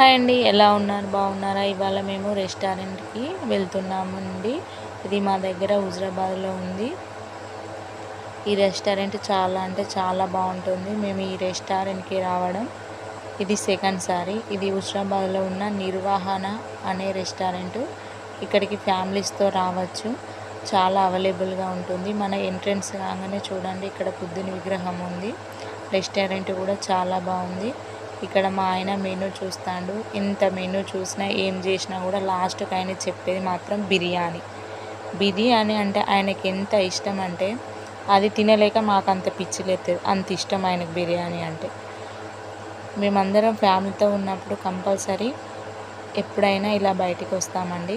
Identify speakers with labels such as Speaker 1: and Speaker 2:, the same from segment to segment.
Speaker 1: Hi అండి ఎలా ఉన్నారు? బాగున్నారా? ఇవాళ మేము రెస్టారెంట్కి వెళ్తున్నామండి. ఇది మా దగ్గర హుజరాబాద్లో ఉంది. ఈ రెస్టారెంట్ చాలా అంటే చాలా బాగుంటుంది. మేము ఈ రెస్టారెంట్కి రావడం ఇది సెకండ్ సారి. ఇది హుజరాబాద్లో ఉన్న నిర్వహణ అనే రెస్టారెంట్. ఇక్కడికి ఫ్యామిలీస్తో రావచ్చు. చాలా అవైలబుల్గా ఉంటుంది. మన ఎంట్రన్స్ కాగానే చూడండి ఇక్కడ బుద్ధుని విగ్రహం ఉంది. రెస్టారెంట్ కూడా చాలా బాగుంది. ఇక్కడ మా ఆయన మెనూ చూస్తాడు. ఎంత మెనూ చూసినా ఏం చేసినా కూడా లాస్ట్కి ఆయన చెప్పేది మాత్రం బిర్యానీ. బిర్యానీ అంటే ఆయనకి ఎంత ఇష్టం అంటే అది తినలేక మాకు అంత పిచ్చిలేస్తుంది అంత ఇష్టం ఆయనకు బిర్యానీ అంటే. మేమందరం ఫ్యామిలీతో ఉన్నప్పుడు కంపల్సరీ ఎప్పుడైనా ఇలా బయటికి వస్తామండి.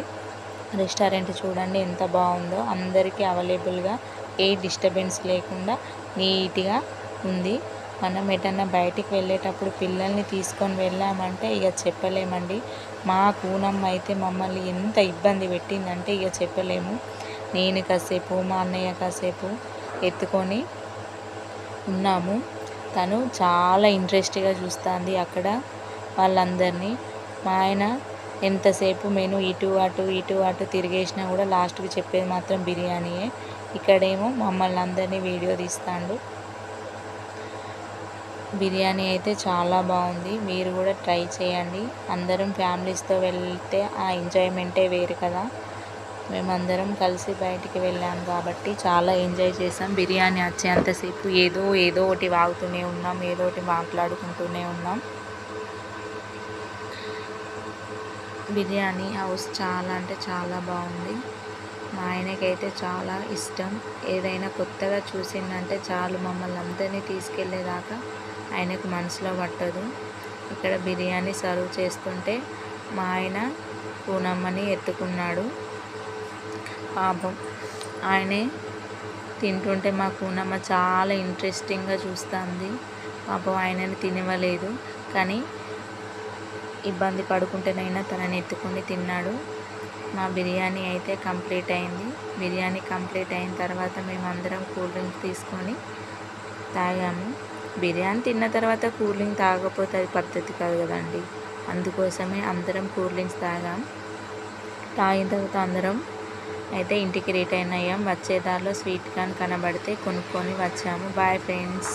Speaker 1: రెస్టారెంట్ చూడండి ఎంత బాగుందో. అందరికీ అవైలబుల్గా ఏ డిస్టర్బెన్స్ లేకుండా నీట్గా ఉంది. మనం ఎటన్నా బయటికి వెళ్ళేటప్పుడు పిల్లల్ని తీసుకొని వెళ్ళామంటే ఇక చెప్పలేమండి. మా కూనమ్మ అయితే మమ్మల్ని ఎంత ఇబ్బంది పెట్టిందంటే ఇక చెప్పలేము. నేను కాసేపు మా అన్నయ్య కాసేపు ఎత్తుకొని ఉన్నాము. తను చాలా ఇంట్రెస్ట్గా చూస్తుంది అక్కడ వాళ్ళందరినీ. మా ఆయన ఎంతసేపు మెను ఇటు అటు ఇటు అటు తిరిగేసినా కూడా లాస్ట్కి చెప్పేది మాత్రం బిర్యానీయే. ఇక్కడేమో మమ్మల్ని అందరినీ వీడియో తీస్తాడు. బిర్యానీ అయితే చాలా బాగుంది. మీరు కూడా ట్రై చేయండి. అందరం ఫ్యామిలీస్తో వెళ్తే ఆ ఎంజాయ్మెంటే వేరు కదా. మేమందరం కలిసి బయటికి వెళ్ళాం కాబట్టి చాలా ఎంజాయ్ చేసాం బిర్యానీ వచ్చేంతసేపు ఏదో ఏదో ఒకటి వాగుతూనే ఉన్నాం ఏదో ఒకటి మాట్లాడుకుంటూనే ఉన్నాం. బిర్యానీ హౌస్ చాలా అంటే చాలా బాగుంది. మా ఆయనకైతే చాలా ఇష్టం. ఏదైనా కొత్తగా చూసిందంటే చాలు మమ్మల్ని అందరినీ తీసుకెళ్ళేదాకా ఆయనకు మనసులో పట్టదు. ఇక్కడ బిర్యానీ సర్వ్ చేస్తుంటే మా ఆయన పూనమ్మని ఎత్తుకున్నాడు. పాపం ఆయనే తింటుంటే మా కూనమ్మ చాలా ఇంట్రెస్టింగ్గా చూస్తుంది. పాపం ఆయనని తినవలేదు కానీ ఇబ్బంది పడుకుంటేనైనా తనని ఎత్తుకొని తిన్నాడు. మా బిర్యానీ అయితే కంప్లీట్ అయింది. బిర్యానీ కంప్లీట్ అయిన తర్వాత మేము అందరం కూల్ డ్రింక్ తీసుకొని తాగాము. బిర్యానీ తిన్న తర్వాత కూల్ డ్రింక్ తాగకపోతే అది పద్ధతి కాదు కదండి. అందుకోసమే అందరం కూల్ డ్రింక్స్ తాగాం. తాగిన తర్వాత అందరం అయితే ఇంటికి రిటర్న్ అయ్యాం. వచ్చేదారిలో స్వీట్ కార్న్ కనబడితే కొనుక్కొని వచ్చాము. Bye friends.